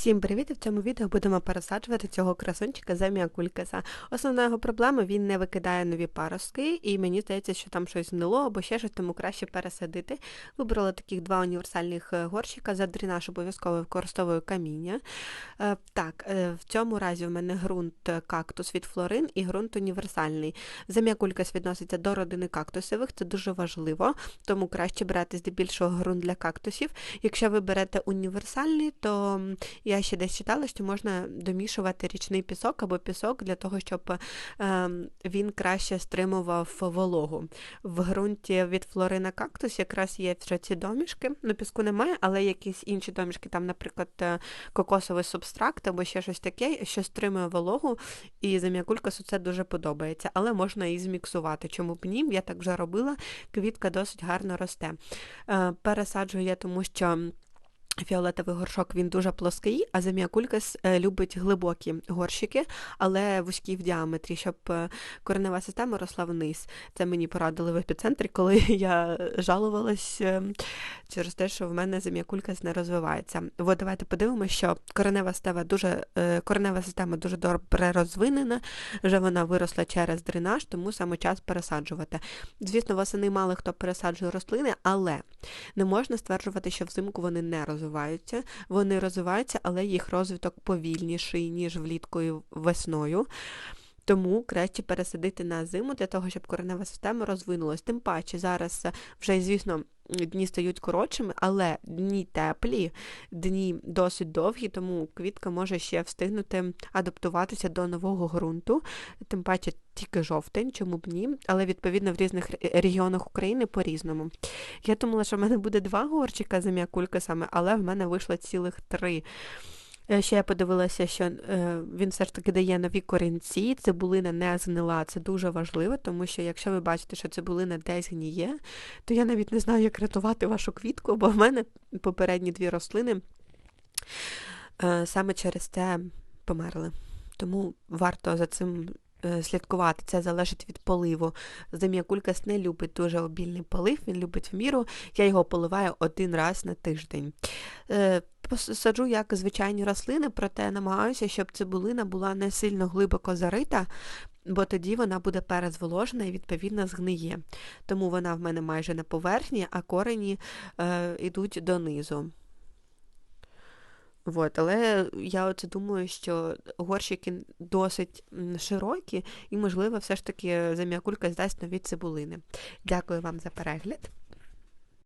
Всім привіт! В цьому відео будемо пересаджувати цього красунчика Земія Кулькаса. Основна його проблема він не викидає нові паростки, і мені здається, що там щось гнило або ще щось, тому краще пересадити. Вибрала таких два універсальних е, горщика. За дренаж обов'язково використовую каміння. Е, Так, е, в цьому разі в мене ґрунт кактус від флорин і ґрунт універсальний. Земія Кулькас відноситься до родини кактусових, це дуже важливо, тому краще брати здебільшого ґрунт для кактусів. Якщо ви берете універсальний, то я ще десь читала, що можна домішувати річний пісок або пісок для того, щоб ем, він краще стримував вологу. В ґрунті від флорина кактус якраз є вже ці домішки. Ну, піску немає, але якісь інші домішки, там, наприклад, е, кокосовий субстракт або ще щось таке, що стримує вологу, і зам'якулькасу це дуже подобається. Але можна і зміксувати. Чому б ні? Я так вже робила. Квітка досить гарно росте. Е, Пересаджую я, тому що. Фіолетовий горшок він дуже плоский, а заміакулькас е, любить глибокі горщики, але вузькі в діаметрі, щоб е, коренева система росла вниз. Це мені порадили в епіцентрі, коли я жалувалась е, через те, що в мене заміакулькас не розвивається. От давайте подивимося, що коренева система дуже коренева система дуже добре розвинена, вже вона виросла через дренаж, тому саме час пересаджувати. Звісно, восени мало хто пересаджує рослини, але не можна стверджувати, що взимку вони не розвиваються. Вони розвиваються, але їх розвиток повільніший, ніж влітку і весною. Тому краще пересадити на зиму для того, щоб коренева система розвинулась. Тим паче зараз вже, звісно, дні стають коротшими, але дні теплі, дні досить довгі, тому квітка може ще встигнути адаптуватися до нового ґрунту, тим паче тільки жовтень, чому б ні, але відповідно в різних регіонах України по-різному. Я думала, що в мене буде два горчика за саме, але в мене вийшло цілих три. Е, Ще я подивилася, що е, він все ж таки дає нові корінці, цибулина не згнила, це дуже важливо, тому що якщо ви бачите, що цибулина десь гніє, то я навіть не знаю, як рятувати вашу квітку, бо в мене попередні дві рослини е, саме через це померли. Тому варто за цим слідкувати. Це залежить від поливу. Зам'якулькас не любить дуже обільний полив, він любить в міру. Я його поливаю один раз на тиждень. Саджу як звичайні рослини, проте намагаюся, щоб цибулина була не сильно глибоко зарита, бо тоді вона буде перезволожена і відповідно згниє. Тому вона в мене майже на поверхні, а корені е, йдуть донизу. Вот, але я оце думаю, що горщики досить широкі, і, можливо, все ж таки зам'якулька здасть нові цибулини. Дякую вам за перегляд.